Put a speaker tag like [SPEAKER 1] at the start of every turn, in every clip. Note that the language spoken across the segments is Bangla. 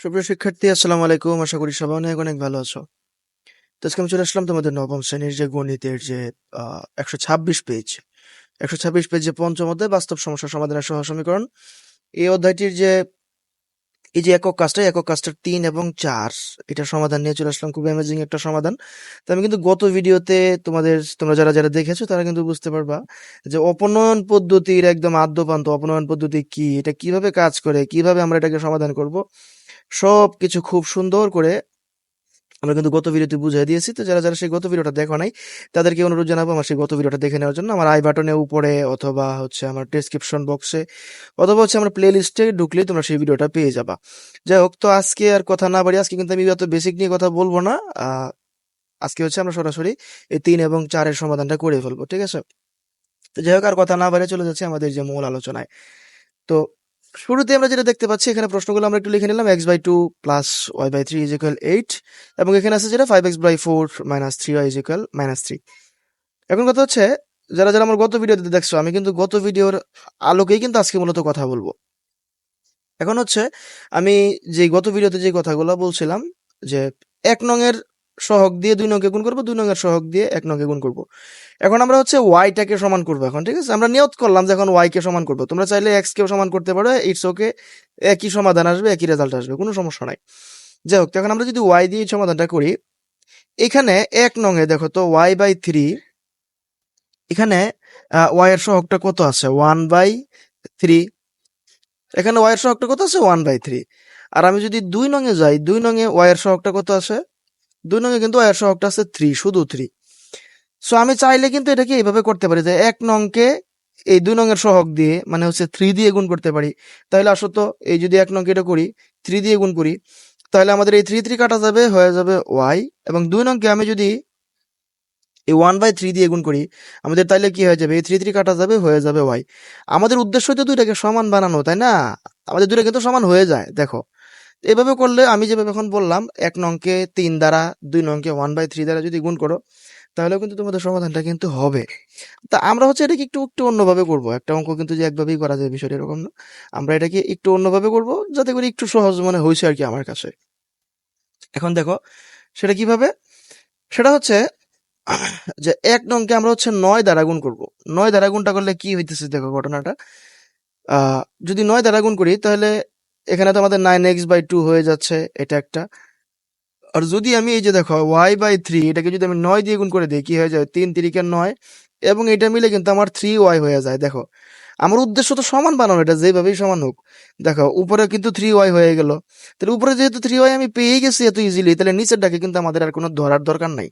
[SPEAKER 1] সুপ্রিয় শিক্ষার্থী, আসসালামু আলাইকুম। আশা করি সবাই অনেক অনেক ভালো আছো। তো আজকে আমি চলে আসলাম তোমাদের নবম শ্রেণির যে গণিতের যে একশো ছাব্বিশ পেজ একশো ছাব্বিশ পেজ যে পঞ্চম অধ্যায়, বাস্তব সমস্যা সমাধানের সহ সমীকরণ। এই অধ্যায়টির যে এই যে একক কাজটা, একক কাজটার তিন এবং চার, এটা সমাধান নিয়ে চলে আসলাম। খুব অ্যামেজিং একটা সমাধান। তো আমি কিন্তু গত ভিডিওতে তোমাদের, তোমরা যারা যারা দেখেছ, তারা কিন্তু বুঝতে পারবা যে অপনয়ন পদ্ধতির একদম আদ্যপান্ত, অপনয়ন পদ্ধতি কি? এটা কীভাবে কাজ করে? কীভাবে আমরা এটাকে সমাধান করব? সব কিছু খুব সুন্দর করে আমরা কিন্তু গত ভিডিওতে বুঝিয়ে দিয়েছি। তো যারা যারা সেই গত ভিডিওটা দেখো নাই, তাদেরকে অনুরোধ জানাব আমার সেই গত ভিডিওটা দেখে নেওয়ার জন্য। আমার আই বাটনে উপরে অথবা হচ্ছে আমার ডেসক্রিপশন বক্সে অথবা হচ্ছে আমার প্লে লিস্টে ঢুকলেই তোমরা সেই ভিডিওটা পেয়ে যাবা। যাই হোক, তো আজকে আর কথা না বাড়ি আজকে কিন্তু আমি অত বেসিক নিয়ে কথা বলব না। আজকে হচ্ছে আমরা সরাসরি এই তিন এবং চারের সমাধানটা করে ফেলব, ঠিক আছে? তো যাই হোক, আর কথা না বাড়ে চলে যাচ্ছে আমাদের যে মূল আলোচনায়। তো শুরুতে আমরা যেটা দেখতে পাচ্ছি, এখানে প্রশ্নগুলো আমরা একটু লিখে নিলাম x by two plus y by three is eight এবং এখানে আছে যেটা five x by four minus three y is equal minus three এখন কথা হচ্ছে, যারা যারা আমার গত ভিডিওতে দেখছ, আমি কিন্তু গত ভিডিওর আলোকেই কিন্তু আজকে মূলত কথা বলব। এখন হচ্ছে, আমি যে গত ভিডিওতে যে কথাগুলো বলছিলাম, যে এক নংয়ের সহগ দিয়ে দুই নংকে গুণ করব, দুই নংয়ের সহক দিয়ে এক নংকে গুণ করব। এখন আমরা হচ্ছে ওয়াইটাকে সমান করব এখন, ঠিক আছে? আমরা নিয়ত করলাম যে এখন ওয়াই কে সমান করব। তোমরা চাইলে এক্স কেও সমান করতে পারো ইটস ওকে একই সমাধান আসবে, একই রেজাল্ট আসবে, কোনো সমস্যা নাই। যাই হোক, এখন আমরা যদি ওয়াই দিয়ে সমাধানটা করি, এখানে এক নংয়ে দেখো তো ওয়াই বাই থ্রি এখানে ওয়াই এর কত আছে? ওয়ান বাই থ্রি এখানে ওয়াই এর কত আছে? ওয়ান বাই থ্রি আর আমি যদি দুই নঙে যাই, দুই নঙে ওয়াই এর কত আছে? দুই নঙে কিন্তু এর সহগটা আছে থ্রি শুধু থ্রি সো আমি চাইলে কিন্তু এটাকে এইভাবে করতে পারি যে এক নংকে এই দুই নংয়ের সহগ দিয়ে মানে হচ্ছে থ্রি দিয়ে গুণ করতে পারি। তাহলে আসত এই যদি এক নংকে এটা করি থ্রি দিয়ে গুণ করি, তাহলে আমাদের এই থ্রি থ্রি কাটা যাবে, হয়ে যাবে ওয়াই, এবং দুই নংকে আমি যদি এই ওয়ান বাই থ্রি দিয়ে গুণ করি, আমাদের তাইলে কি হয়ে যাবে? এই থ্রি থ্রি কাটা যাবে, হয়ে যাবে ওয়াই। আমাদের উদ্দেশ্য তো দুইটাকে সমান বানানো, তাই না? আমাদের দুইটা কিন্তু সমান হয়ে যায়, দেখো। এভাবে করলে আমি যেভাবে এখন বললাম, এক নংকে তিন দ্বারা, দুই নংকে ওয়ান বাই থ্রি দ্বারা যদি গুণ করো তাহলেও কিন্তু তোমাদের সমাধানটা কিন্তু হবে। তা আমরা হচ্ছে এটাকে একটু একটু অন্যভাবে করব। একটা অঙ্ক কিন্তু যে একভাবেই করা যায় বিষয়টা এরকম না। আমরা এটাকে একটু অন্যভাবে করব, যাতে করে একটু সহজ মনে হয়েছে আর কি আমার কাছে। এখন দেখো, সেটা কীভাবে? সেটা হচ্ছে যে এক নংকে আমরা হচ্ছে নয় দ্বারা গুণ করব। নয় দ্বারা গুণটা করলে কি হইতেছে দেখো ঘটনাটা? যদি নয় দ্বারা গুণ করি, তাহলে এখানে তো আমাদের নাইন এক্স বাই টু হয়ে যাচ্ছে, এটা একটা। আর যদি আমি এই যে দেখো ওয়াই বাই থ্রি এটাকে যদি আমি নয় দিয়ে গুণ করে দিই, কি হয়ে যায়? তিন তিরিকের নয়, এবং এটা মিলে কিন্তু আমার থ্রি ওয়াই হয়ে যায়, দেখো। আমার উদ্দেশ্য তো সমান বানানো, এটা যেভাবেই সমান হোক। দেখো, উপরে কিন্তু থ্রি ওয়াই হয়ে গেল। তাহলে উপরে যেহেতু থ্রি ওয়াই আমি পেয়ে গেছি এত ইজিলি তাহলে নিচেরটাকে কিন্তু আমাদের আর কোনো ধরার দরকার নাই।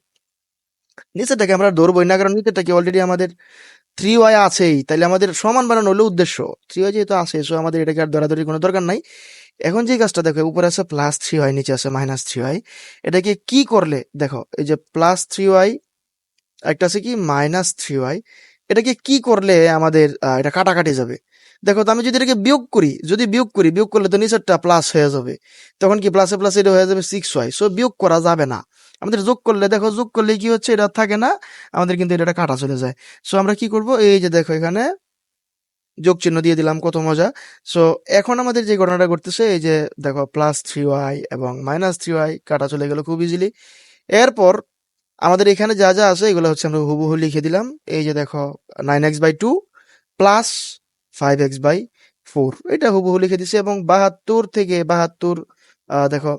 [SPEAKER 1] নিচেরটাকে আমরা ধরবোই না, কারণ নিচেরটাকে অলরেডি আমাদের থ্রি ওয়াই আছেই তাহলে আমাদের সমান বানানো হলো উদ্দেশ্য। থ্রি ওয়াই যেহেতু আছে সো আমাদের এটাকে আর ধরাধরি কোনো দরকার নাই। এখন যে কাজটা দেখো, উপরে আছে প্লাস থ্রি ওয়াই নিচে আছে মাইনাস থ্রি ওয়াই এটাকে কি করলে, দেখো, এই যে প্লাস থ্রি ওয়াই একটা আছে কি মাইনাস থ্রি ওয়াই এটাকে কি করলে আমাদের এটা কাটাকাটি যাবে? দেখো, তো আমি যদি এটাকে বিয়োগ করি, যদি বিয়োগ করি, বিয়োগ করলে তো নিচেরটা প্লাস হয়ে যাবে। তখন কি প্লাসে প্লাসে এটা হয়ে যাবে সিক্স ওয়াই সো বিয়োগ করা যাবে না। আমাদের যোগ করলে, দেখো যোগ করলে কি হচ্ছে? এটা থাকে না, আমাদের কিন্তু এটা কাটা চলে যায়। সো আমরা কি করব? এই যে দেখো এখানে যোগ চিহ্ন দিয়ে দিলাম, কত মজা। সো এখন আমাদের যে ঘটনাটা ঘটতেছে, এই যে দেখো প্লাস থ্রি ওয়াই এবং মাইনাস থ্রি ওয়াই কাটা চলে গেল খুব ইজিলি এরপর আমাদের এখানে যা যা আছে, এগুলো হচ্ছে আমরা হুবহু লিখে দিলাম। এই যে দেখো nine x by two plus five x by four এটা হুবহু লিখে দিছি এবং বাহাত্তর থেকে বাহাত্তর দেখো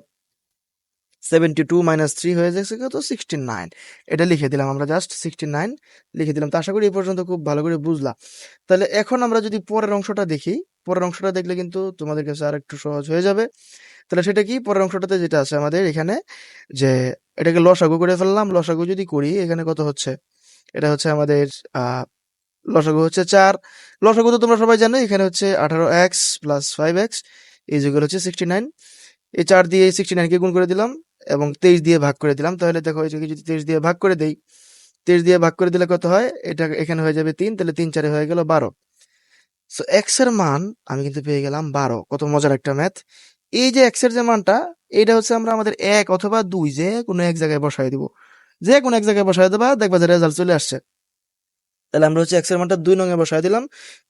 [SPEAKER 1] সেভেন্টি টু মাইনাস থ্রি হয়ে যাচ্ছে কত? সিক্সটি নাইন এটা লিখে দিলাম আমরা জাস্ট সিক্সটি নাইন লিখে দিলাম। তো আশা করি এই পর্যন্ত খুব ভালো করে বুঝলাম তাহলে এখন আমরা যদি পরের অংশটা দেখি, পরের অংশটা দেখলে কিন্তু তোমাদের কাছে আর একটু সহজ হয়ে যাবে। তাহলে সেটা কি? পরের অংশটাতে যেটা আছে আমাদের এখানে যে এটাকে লসাগু করে ফেললাম। লসাগু যদি করি, এখানে কত হচ্ছে? এটা হচ্ছে আমাদের আহ লসাগু হচ্ছে চার। লসাগু তো তোমরা সবাই জানো এখানে হচ্ছে আঠারো এক্স প্লাস ফাইভ এক্স এই যেগুলো হচ্ছে সিক্সটি নাইন এই চার দিয়ে সিক্সটি নাইনকে গুণ করে দিলাম। এবং তেইশ দিয়ে ভাগ করে দিলাম, তাহলে দেখো এই যদি তেইশ দিয়ে ভাগ করে দেই, তেইশ দিয়ে ভাগ করে দিলে কত হয়? এটা এখানে হয়ে যাবে তিন, তাহলে তিন চারে হয়ে গেল বারো। সো এক্সের মান আমি কিন্তু পেয়ে গেলাম বারো। কত মজার একটা ম্যাথ এই যে এক্সের যে মানটা এটা হচ্ছে আমরা আমাদের এক অথবা দুই, যে কোনো এক জায়গায় বসাই দিব। যে কোনো এক জায়গায় বসাই দেবা, দেখবা যে রেজাল্ট চলে আসছে। তাহলে আমরা হচ্ছে এক্সের মানটা দুই নঙে বসায় দিলাম।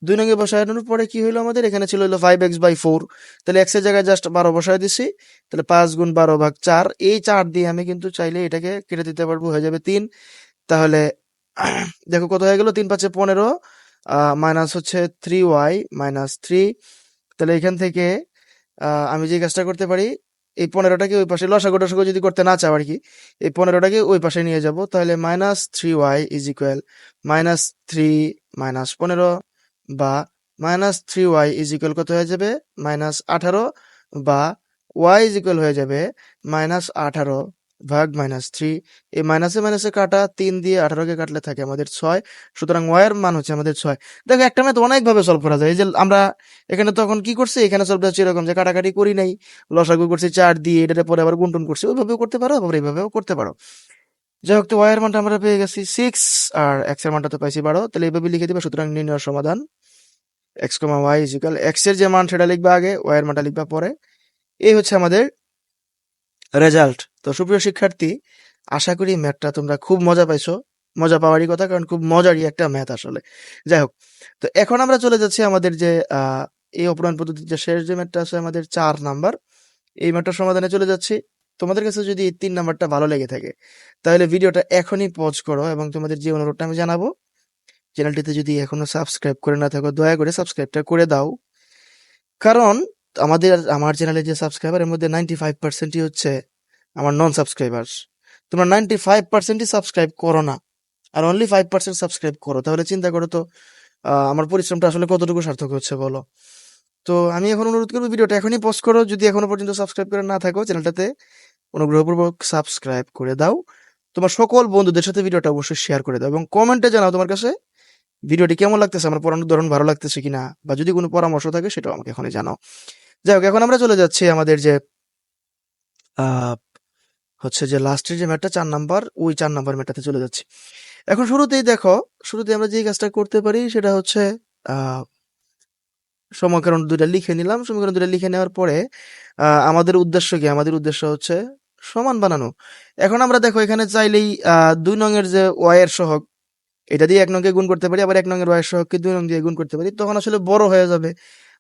[SPEAKER 1] দুই নঙে বসানোর পরে কি হলো আমাদের? এখানে ছিল হলো ফাইভ এক্স বাই ফোর তাহলে এক্সের জায়গায় জাস্ট বারো বসায় দিছি। তাহলে পাঁচ গুণ বারো ভাগ চার, এই চার দিয়ে আমি কিন্তু চাইলে এটাকে কেটে দিতে পারব, হয়ে যাবে তিন। তাহলে দেখো কত হয়ে গেল? তিন পাঁচে পনেরো মাইনাস হচ্ছে থ্রি ওয়াই মাইনাস থ্রি তাহলে এখান থেকে আমি যে কাজটা করতে পারি এই পনেরোটাকে ওই পাশে লসাগু টসাগু যদি করতে না চাও আর কি এই পনেরোটাকে ওই পাশে নিয়ে যাব। তাহলে minus three y is equal minus three minus পনেরো বা minus three y is equal কত হয়ে যাবে? মাইনাস আঠারো বা ওয়াই ইজ ইকুয়াল হয়ে যাবে মাইনাস আঠারো। ভাগ মাইনাস থ্রি এই মাইনাসে মাইনাসে কাটা, তিন দিয়ে আঠারোকে কাটলে থাকে আমাদের ছয়, সুতরাং ওয়াই এর মান হচ্ছে আমাদের ছয়। দেখো একটা ম্যাথ অনেকভাবে সলভ করা যায়, এই যে আমরা এখানে তখন কি করছি? এখানে সলভ হচ্ছে এরকম যে কাটাকাটি করি নাই, লসাগু করছি চার দিয়ে, এটাতে পরে আবার গুনটুন করছি, ওইভাবেও করতে পারো, আবার এইভাবেও করতে পারো। যাই হোক, তো ওয়াই এর মানটা আমরা পেয়ে গেছি সিক্স আর এক্সের মানটা তো পাইছি বারো, তাহলে এইভাবে লিখে দিবা, সুতরাং নির্ণয় সমাধান এক্স কমা ওয়াই ইজিক্যাল এক্সের যে মান সেটা লিখবা আগে ওয়াই এর মানটা লিখবা পরে। এই হচ্ছে আমাদের রেজাল্ট। তো সুপ্রিয় শিক্ষার্থী, আশা করি ম্যাথটা তোমরা খুব মজা পাইছো। মজা পাওয়ারই কথা, কারণ খুব মজারই একটা ম্যাথ আসলে। যাই হোক, তো এখন আমরা চলে যাচ্ছি আমাদের যে এই অপরায়ণ পদ্ধতির যে শেষ যে ম্যাথটা আছে আমাদের চার নাম্বার, এই ম্যাথটার সমাধানে চলে যাচ্ছি। তোমাদের কাছে যদি এই তিন নাম্বারটা ভালো লেগে থাকে, তাহলে ভিডিওটা এখনই পজ করো এবং তোমাদের যে অনুরোধটা আমি জানাব, চ্যানেলটিতে যদি এখনও সাবস্ক্রাইব করে না থাকো, দয়া করে সাবস্ক্রাইবটা করে দাও। কারণ আমাদের আমার চ্যানেলে যে সাবস্ক্রাইবার এর মধ্যে নাইনটি ফাইভ পার্সেন্টই হচ্ছে আমার নন সাবস্ক্রাইবার তোমরা নাইনটি ফাইভ পার্সেন্টই সাবস্ক্রাইব করো না, আর অনলি ফাইভ পার্সেন্ট সাবস্ক্রাইব করো। তাহলে চিন্তা করো তো আমার পরিশ্রমটা আসলে কতটুকু সার্থক হচ্ছে বলো? তো আমি এখন অনুরোধ করব, ভিডিওটা এখনই পোস্ট করো। যদি এখনও পর্যন্ত সাবস্ক্রাইব করে না থাকো চ্যানেলটাতে অনুগ্রহপূর্বক সাবস্ক্রাইব করে দাও। তোমার সকল বন্ধুদের সাথে ভিডিওটা অবশ্যই শেয়ার করে দাও এবং কমেন্টে জানাও তোমার কাছে ভিডিওটি কেমন লাগতেছে, আমার পড়ানোর ধরন ভালো লাগতেছে কিনা, বা যদি কোনো পরামর্শ থাকে সেটাও আমাকে এখনই জানাও। যাই হোক, এখন আমরা চলে যাচ্ছি আমাদের যে হচ্ছে যে লাস্টের যে ম্যাটটা, চার নাম্বার, ওই চার নাম্বার ম্যাটটাতে চলে যাচ্ছি। এখন শুরুতেই দেখো শুরুতে আমরা যে কাজটা করতে পারি সেটা হচ্ছে সমীকরণ দুইটা লিখে নিলাম। সমীকরণ দুইটা লিখে নেওয়ার পরে আমাদের উদ্দেশ্য কি? আমাদের উদ্দেশ্য হচ্ছে সমান বানানো। এখন আমরা দেখো, এখানে চাইলেই দুই নঙের যে ওয়াই এর সহগ, এটা দিয়ে এক নংকে গুণ করতে পারি, আবার এক নংয়ের ওয়াই এর সহগকে দুই নং দিয়ে গুণ করতে পারি। তখন আসলে বড় হয়ে যাবে।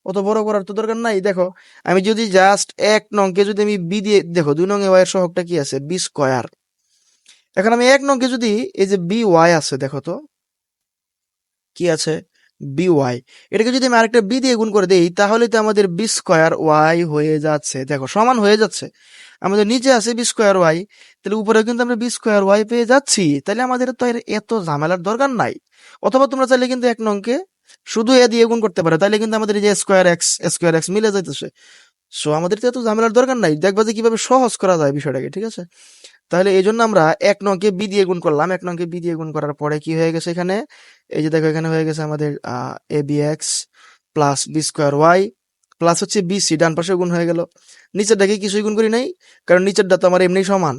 [SPEAKER 1] অত বড় করার তো দরকার নাই। দেখো, আমি যদি জাস্ট এক নংকে যদি আমি বি দিয়ে, দেখো, দুই নং এ ওয়াই এর সহগটা কি আছে? বি স্কয়ার এখন আমি এক নংকে যদি এই যে বি ওয়াই আছে, দেখো তো, কি আছে? বি ওয়াই এটাকে যদি আমি আরেকটা বি দিয়ে গুণ করে দেই, তাহলে তো আমাদের বি স্কয়ার ওয়াই হয়ে যাচ্ছে। দেখো, সমান হয়ে যাচ্ছে। আমাদের নিচে আছে বি স্কয়ার ওয়াই তাহলে উপরে কিন্তু আমরা বি স্কয়ার ওয়াই পেয়ে যাচ্ছি। তাহলে আমাদের তো এত ঝামেলার দরকার নাই। অথবা তোমরা চাইলে কিন্তু এক নংকে শুধু এ দিয়ে গুণ করতে পারে তাহলে কিন্তু আমাদের যে স্কোয়ার এক্স স্কোয়ার এক্স মিলে যাইতেছে। সো আমাদের তো ঝামেলার দরকার নাই, দেখবা যে কীভাবে সহজ করা যায় বিষয়টাকে, ঠিক আছে? তাহলে এই জন্য আমরা এক নংকে বি দিয়ে গুণ করলাম, এক নংকে বি দিয়ে গুণ করার পরে কি হয়ে গেছে এখানে? এই যে দেখো এখানে হয়ে গেছে আমাদের a b x plus b square y plus হচ্ছে বি সি ডান পাশে গুণ হয়ে গেল। নিচেরটাকে কিছুই গুণ করি নাই, কারণ নিচেরটা তো আমার এমনি সমান।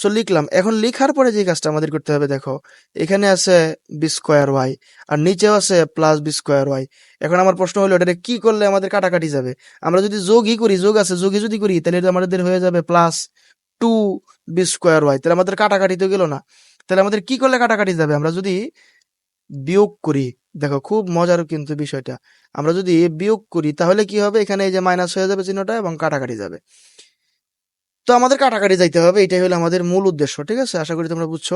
[SPEAKER 1] সো লিখলাম। এখন লিখার পরে যে কাজটা আমাদের করতে হবে, দেখো, এখানে আছে বি স্কোয়ার ওয়াই আর নিচেও আছে প্লাস বি স্কোয়ার ওয়াই এখন আমার প্রশ্ন হলো এটা কি করলে আমাদের কাটাকাটি যাবে? আমরা যদি যোগই করি, যোগ আছে, যোগই যদি করি, তাহলে এটা আমাদের হয়ে যাবে plus two b square y তাহলে আমাদের কাটাকাটি তো গেল না। তাহলে আমাদের কি করলে কাটাকাটি যাবে? আমরা যদি বিয়োগ করি, দেখো, খুব মজার কিন্তু বিষয়টা। আমরা যদি বিয়োগ করি, তাহলে কি হবে? এখানে এই যে মাইনাস হয়ে যাবে চিহ্নটা এবং কাটাকাটি যাবে। তো আমাদের কাটাকাটি যাইতে হবে, এটাই হলো আমাদের মূল উদ্দেশ্য, ঠিক আছে? আশা করি তোমরা বুঝছ।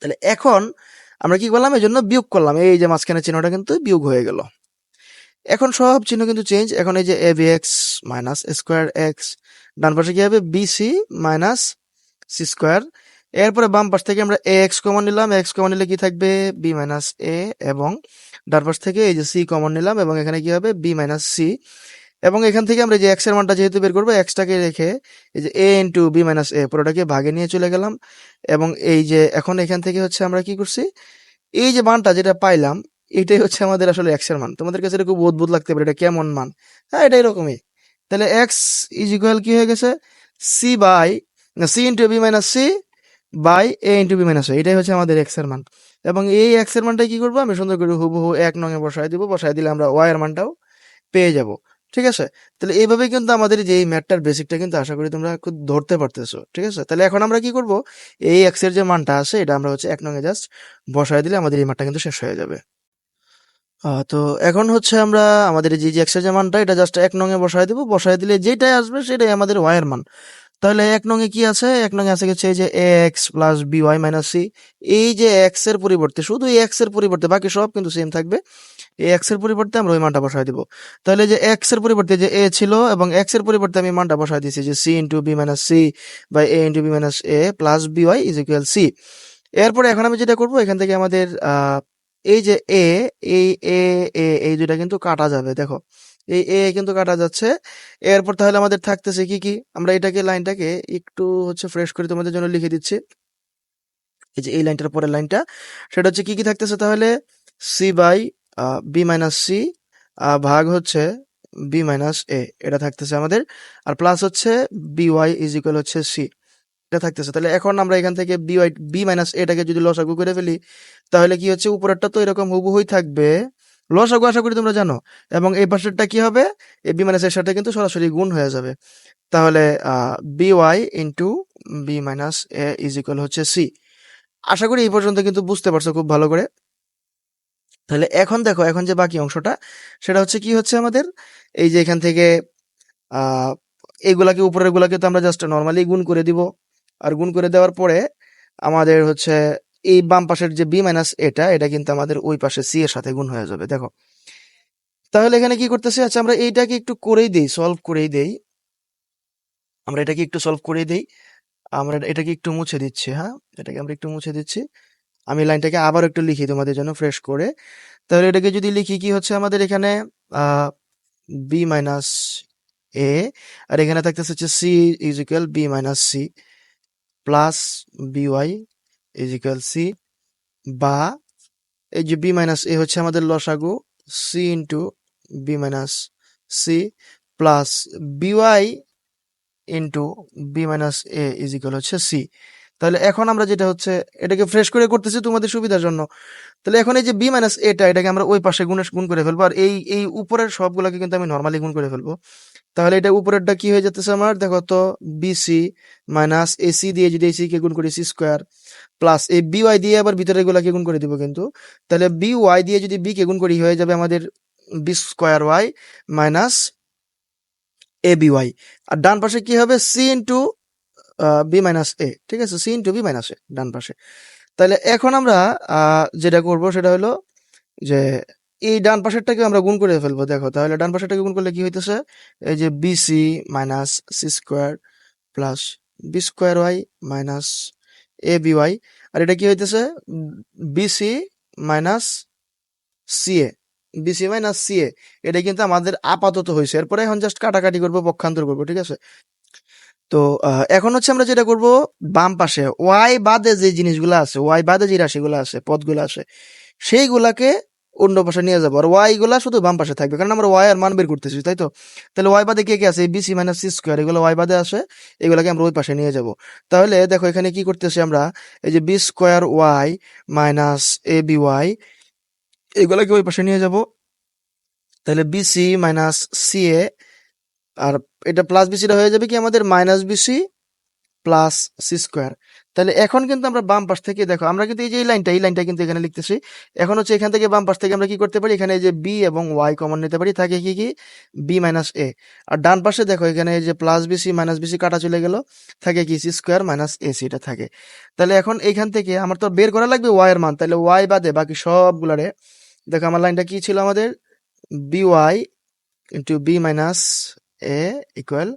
[SPEAKER 1] তাহলে এখন আমরা কি করলাম? এই জন্য বিয়োগ করলাম। এই যে মাঝখানে চিহ্নটা কিন্তু বিয়োগ হয়ে গেল। এখন সব চিহ্ন কিন্তু চেঞ্জ এখন এই যে A B X minus square X ডান পাশে কি হবে? B C minus C square এরপরে বাম পাশ থেকে আমরা এ এক্স কমন নিলাম। এক্স কমন নিলে কি থাকবে? বি মাইনাস এ এবং ডান পাশ থেকে এই যে সি কমন নিলাম এবং এখানে কি হবে? বি মাইনাস সি এবং এখান থেকে আমরা যে এক্সের মানটা যেহেতু বের করব এক্সটাকে রেখে এই যে A into B minus A পুরোটাকে ভাগে নিয়ে চলে গেলাম। এবং এই যে এখন এখান থেকে হচ্ছে আমরা কি করছি? এই যে মানটা যেটা পাইলাম, এটাই হচ্ছে আমাদের আসলে এক্সের মান। তোমাদের কাছে এটা খুব অদ্ভুত লাগতে পারে, এটা কেমন মান? হ্যাঁ এটা এরকমই। তাহলে এক্স ইজ ইকুয়াল কি হয়ে গেছে? C by C into B minus C by A into B minus এটাই হচ্ছে আমাদের এক্সের মান। এবং এই এক্সের মানটা কি করব? আমি সুন্দর করে হুবহু এক নঙে বসায় দিব, বসায় দিলে আমরা ওয়াই এর মানটাও পেয়ে যাব। ঠিক আছে? তাহলে এইভাবে কিন্তু আমাদের যে এই ম্যাটটার বেসিকটা কিন্তু আশা করি তোমরা খুব ধরতে পারতেছো, ঠিক আছে? তাহলে এখন আমরা কি করব? এই এক্সের যে মানটা আছে, এটা আমরা হচ্ছে এক নঙে জাস্ট বসায় দিলে আমাদের এই ম্যাটটা কিন্তু শেষ হয়ে যাবে। তো এখন হচ্ছে আমরা আমাদের যে এক্সের যে মানটা, এটা জাস্ট এক নঙে বসায় দেবো। বসায় দিলে যেটাই আসবে সেটাই আমাদের ওয়াইয়ের মান। তাহলে এক নঙে কি আছে? এক নঙে আছে হচ্ছে এই যে X plus B Y minus C এই যে এক্সের পরিবর্তে, শুধু এক্সের পরিবর্তে, বাকি সব কিন্তু সেম থাকবে। এই এক্সের পরিবর্তে আমরা ওই মানটা বসায় দিব। তাহলে যে এক্সের পরিবর্তে যে এ ছিল এবং এক্সের পরিবর্তে আমি মানটা বসায় দিয়েছি যে C into B minus C by A into B minus A plus B Y is equal C এরপরে এখন আমি যেটা করব, এখান থেকে আমাদের এই যে এ এই এ এ এই দুইটা কিন্তু কাটা যাবে, দেখো। এই এ কিন্তু কাটা যাচ্ছে। এরপর তাহলে আমাদের থাকতেছে কি কি? আমরা এটাকে, লাইনটাকে একটু হচ্ছে ফ্রেশ করে তোমাদের জন্য লিখে দিচ্ছি। এই যে এই লাইনটার পরের লাইনটা, সেটা হচ্ছে কি কি থাকতেছে তাহলে? C by B minus C ভাগ হচ্ছে বি মাইনাস এ এটা থাকতেছে আমাদের। আর প্লাস হচ্ছে বি ওয়াই ইজ ইকুয়াল হচ্ছে সি এটা থাকতেছে। তাহলে এখন আমরা এখান থেকে বি ওয়াই বি মাইনাস এটাকে যদি লসাগু করে ফেলি, তাহলে কি হচ্ছে? উপরেরটা তো এরকম হুবহুই থাকবে। লসাগু আশা করি তোমরা জানো। এবং এই পাশেরটা কি হবে? এ বি মাইনাস এর সাথে কিন্তু সরাসরি গুণ হয়ে যাবে। তাহলে B Y into B minus A is equal হচ্ছে সি আশা করি এই পর্যন্ত কিন্তু বুঝতে পারছ খুব ভালো করে। তাহলে এখন দেখো, এখন যে বাকি অংশটা, সেটা হচ্ছে কি হচ্ছে আমাদের? এই যে এখান থেকে আহ এইগুলাকে উপরের গুলাকে তো আমরা জাস্ট নর্মালি গুণ করে দিব। আর গুণ করে দেওয়ার পরে আমাদের হচ্ছে এই বাম পাশের যে বি মাইনাস এটা এটা কিন্তু আমাদের ওই পাশে সি এর সাথে গুণ হয়ে যাবে, দেখো। তাহলে এখানে কি করতেছি? আচ্ছা আমরা এইটাকে একটু করেই দেই সলভ করেই দেই। আমরা এটাকে একটু সলভ করেই দেই। আমরা এটাকে একটু মুছে দিচ্ছি হ্যাঁ? এটাকে আমরা একটু মুছে দিচ্ছি। আমি লাইনটাকে আবার একটু লিখি তোমাদের জন্য ফ্রেশ করে। তাহলে এটাকে যদি লিখি, কি হচ্ছে আমাদের এখানে? বি মাইনাস এ আর এখানে থাকতেছে হচ্ছে C is equal B minus C plus B Y is equal C বা এই যে বি মাইনাস এ হচ্ছে আমাদের লসাগু C into B minus C plus B B Y into B minus A is equal হচ্ছে সি তাহলে এখন আমরা যেটা হচ্ছে, এটাকে ফ্রেশ করে করতেছি তোমাদের সুবিধার জন্য। তাহলে এখন এই যে বি মাইনাস এটা এটাকে আমরা ওই পাশে গুণে, গুণ করে ফেলব। আর এই এই উপরের সবগুলোকে কিন্তু আমি নর্মালি গুণ করে ফেলব। তাহলে এটা উপরেরটা কি হয়ে যেতেছে আমার? দেখো তো বিসি মাইনাস এসি দিয়ে যদি এসি কে গুণ করি সি স্কোয়ার প্লাস এই বি ওয়াই দিয়ে আবার ভিতরে গুলাকে গুণ করে দিব কিন্তু। তাহলে বি ওয়াই দিয়ে যদি বি কে গুণ করি, হয়ে যাবে আমাদের B square Y minus A B Y আর ডান পাশে কি হবে? C into B minus A ঠিক আছে? C into B minus A ডান পাশে। তাহলে এখন আমরা যেটা করব সেটা হলো যে, এই ডান পাশেরটাকে আমরা গুণ করে ফেলব। দেখো, তাহলে ডান পাশেরটাকে গুণ করলে কি হইতেছে? এই যে B C minus C square plus B square Y minus A B Y আর এটা কি হইতেছে? B C minus C A B C minus C A এটা কিন্তু আমাদের আপাতত হয়েছে এরপরে এখন জাস্ট কাটাকাটি করব, পক্ষান্তর করব, ঠিক আছে? তো এখন হচ্ছে আমরা যেটা করব, বাম পাশে ওয়াই বাদে যে জিনিসগুলো আছে ওয়াই বাদে যে রাশিগুলো আছে, পদগুলো আছে, সেইগুলাকে অন্য পাশে নিয়ে যাব। আর ওয়াই গুলা শুধু বাম পাশে থাকবে, কারণ আমরা ওয়াই আর মান বের করতেছি, তাই তো? তাহলে ওয়াই বাদে কে কে আছে? B C minus C square এগুলো ওয়াই বাদে আসে, এগুলাকে আমরা ওই পাশে নিয়ে যাব। তাহলে দেখো এখানে কি করতেছি আমরা, এই যে B square Y minus A B Y এগুলাকে ওই পাশে নিয়ে যাব। তাহলে B C minus C A আর এটা প্লাস বিসিটা হয়ে যাবে কি আমাদের minus B C plus C square তাহলে এখন কিন্তু আমরা বাম পাশ থেকে দেখো, আমরা কিন্তু এই যে এই লাইনটা এই লাইনটা কিন্তু এখানে লিখতেছি। এখন হচ্ছে এখান থেকে বাম পাশ থেকে আমরা কি করতে পারি? এখানে যে বি এবং ওয়াই কমন নিতে পারি, থাকে কি কি? বি মাইনাস এ আর ডান পাশে দেখো, এখানে এই যে প্লাস বিসি মাইনাস বিসি কাটা চলে গেল, থাকে কি সি স্কোয়ার মাইনাস এ সিটা থাকে। তাহলে এখন এখান থেকে আমার তো বের করা লাগবে ওয়াই এর মান। তাহলে ওয়াই বাদে বাকি সবগুলারে, দেখো আমার লাইনটা কি ছিল আমাদের? B Y into B minus A equal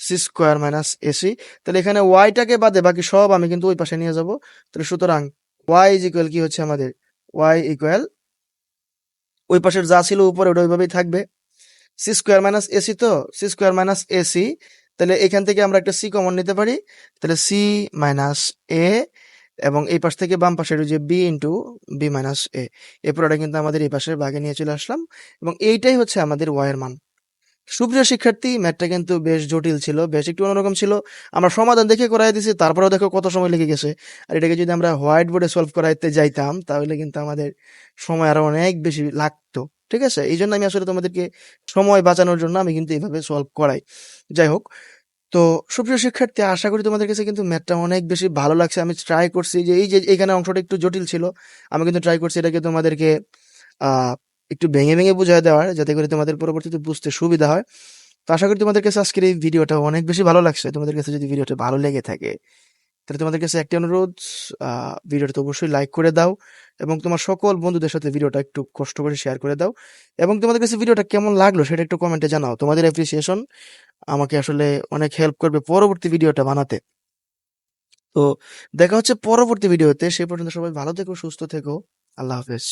[SPEAKER 1] C square minus A C তাহলে এখানে ওয়াইটাকে বাদে বাকি সব আমি কিন্তু ওই পাশে নিয়ে যাব। তাহলে সুতরাং ওয়াই ইজ ইকুয়াল কি হচ্ছে আমাদের? ওয়াই ইকুয়াল ওই পাশের যা ছিল উপরে ওটা ওইভাবেই থাকবে। C square minus A C তো? C square minus A C তাহলে এখান থেকে আমরা একটা সি কমন নিতে পারি। তাহলে সি মাইনাস এ এবং এই পাশ থেকে বাম পাশের যে B into B minus A এই পুরোটা কিন্তু আমাদের এই পাশের ভাগে নিয়ে চলে আসলাম। এবং এইটাই হচ্ছে আমাদের ওয়াইয়ের মান। সুপ্রিয় শিক্ষার্থী ম্যাথটা কিন্তু বেশ জটিল ছিল, বেশ একটু অন্যরকম ছিল। আমরা সমাধান দেখে করাই দিছি, তারপরেও দেখো কত সময় লেগে গেছে। আর এটাকে যদি আমরা হোয়াইট বোর্ডে সলভ করাইতে যাইতাম, তাহলে কিন্তু আমাদের সময় আরও অনেক বেশি লাগতো, ঠিক আছে? এই জন্য আমি আসলে তোমাদেরকে সময় বাঁচানোর জন্য আমি কিন্তু এইভাবে সলভ করাই। যাই হোক, তো সুপ্রিয় শিক্ষার্থী, আশা করি তোমাদের কাছে কিন্তু ম্যাথটা অনেক বেশি ভালো লাগছে। আমি ট্রাই করছি যে এই যে এখানে অংশটা একটু জটিল ছিল, আমি কিন্তু ট্রাই করছি এটাকে তোমাদেরকে, আহ একটু ভেঙে ভেঙে বুঝাই দেওয়ার, যাতে করে তোমাদের পরবর্তীতে বুঝতে সুবিধা হয়। তো আশা করি তোমাদের কাছে আজকের এই ভিডিওটা অনেক বেশি ভালো লাগছে। তোমাদের কাছে যদি ভিডিওটা ভালো লেগে থাকে, তাহলে তোমাদের কাছে একটি অনুরোধ ভিডিওটা তো অবশ্যই লাইক করে দাও এবং তোমার সকল বন্ধুদের সাথে ভিডিওটা একটু কষ্ট করে শেয়ার করে দাও এবং তোমাদের কাছে ভিডিওটা কেমন লাগল সেটা একটু কমেন্টে জানাও। তোমাদের অ্যাপ্রিসিয়েশন আমাকে আসলে অনেক হেল্প করবে পরবর্তী ভিডিওটা বানাতে। তো দেখা হচ্ছে পরবর্তী ভিডিওতে। সেই পর্যন্ত সবাই ভালো থেকো, সুস্থ থেকো। আল্লাহ হাফেজ।